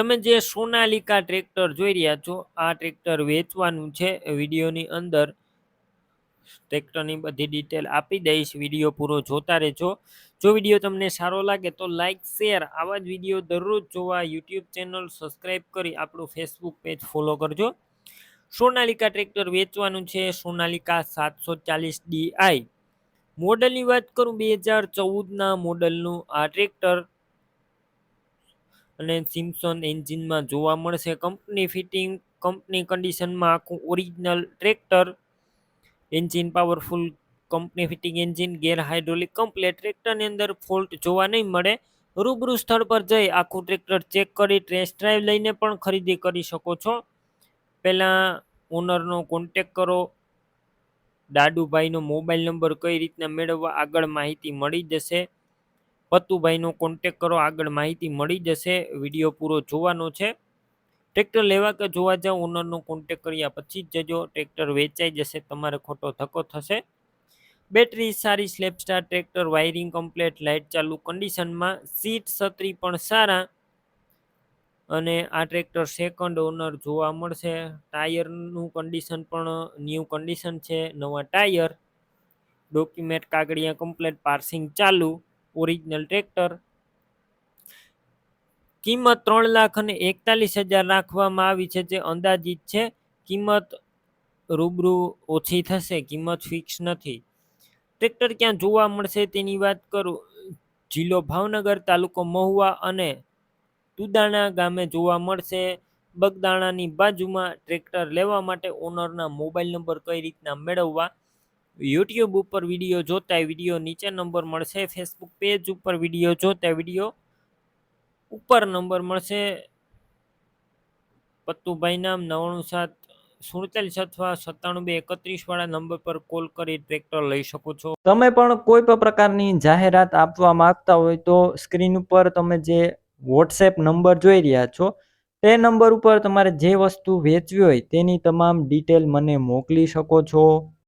તમે જે સોનાલિકા ટ્રેક્ટર જોઈ રહ્યા છો, આ ટ્રેક્ટર વેચવાનું છે. વિડીયોની અંદર ટ્રેક્ટરની બધી ડિટેલ આપી દઈશ. વીડિયો પૂરો જોતા રહેજો. જો વીડિયો તમને સારો લાગે તો લાઇક શેર આવા જ વીડિયો દરરોજ જોવા યુટ્યુબ ચેનલ સબસ્ક્રાઈબ કરી આપણું ફેસબુક પેજ ફોલો કરજો. સોનાલિકા ટ્રેક્ટર વેચવાનું છે. સોનાલિકા સાતસો ચાલીસ ડીઆઈ મોડલની વાત કરું, બે હજાર ચૌદના મોડલનું આ ટ્રેક્ટર. અને સિમ્સોન એન્જિનમાં જોવા મળશે કંપની ફિટિંગ, કંપની કન્ડિશનમાં આખું original tractor. Engine powerful company fitting engine, gear hydraulic complete ટ્રેક્ટરની અંદર ફોલ્ટ જોવા નહીં મળે. રૂબરૂ સ્થળ પર જઈ આખું ટ્રેક્ટર ચેક કરી ટેસ્ટ ડ્રાઈવ લઈને પણ ખરીદી કરી શકો છો. પહેલાં ઓનરનો કોન્ટેક કરો. દાદુભાઈનો મોબાઈલ નંબર કઈ રીતના મેળવવા આગળ માહિતી મળી જશે. પતુભાઈનો કોન્ટેક કરો, આગળ માહિતી મળી જશે. વીડિયો પૂરો જોવાનો છે. ટ્રેક્ટર લેવા કે જોવા જાવ ઓનરનો કોન્ટેક કર્યા પછી જ જજો. ટ્રેક્ટર વેચાઈ જશે, તમારે ખોટો ધક્કો થશે. બેટરી સારી સ્લેપસ્ટાર ટ્રેક્ટર વાયરિંગ કમ્પ્લેટ લાઇટ ચાલુ કન્ડિશનમાં સીટ છત્રી પણ સારા. અને આ ટ્રેક્ટર સેકન્ડ ઓનર જોવા મળશે. ટાયરનું કન્ડિશન પણ ન્યૂ કન્ડિશન છે, નવા ટાયર ડોક્યુમેન્ટ કાગળિયા કમ્પ્લેટ પાર્સિંગ ચાલુ. Original tractor. કિંમત ત્રણ લાખ અને એકતાલીસ હજાર રાખવામાં આવી છે, જે અંદાજિત છે. કિંમત રૂબરૂ ઓછી થશે, કિંમત ફિક્સ નથી. ટ્રેક્ટર ક્યાં જોવા મળશે તેની વાત કરું. જિલ્લો ભાવનગર, તાલુકો મહુવા અને તુદાણા ગામે જોવા મળશે. બગદાણાની બાજુમાં ટ્રેક્ટર લેવા માટે ઓનરના મોબાઈલ નંબર કઈ રીતના મેળવવા? યુટ્યુબ ઉપર વીડિયો જોતા વીડિયો નીચે નંબર મળશે ફેસબુક પેજ ઉપર વીડિયો જોતા વીડિયો ઉપર નંબર મળશે. પત્તુભાઈ નામ નવાણું સાત સુડતાલીસ અથવા સત્તાણું બે એકત્રીસ વાળા નંબર પર કોલ કરી ટ્રેક્ટર લઈ શકો છો. તમે પણ કોઈ પણ પ્રકારની જાહેરાત આપવા માંગતા હોય તો સ્ક્રીન ઉપર તમે જે વોટ્સએપ નંબર જોઈ રહ્યા છો, તે નંબર ઉપર તમારે જે વસ્તુ વેચવી હોય તેની તમામ ડિટેલ મને મોકલી શકો છો.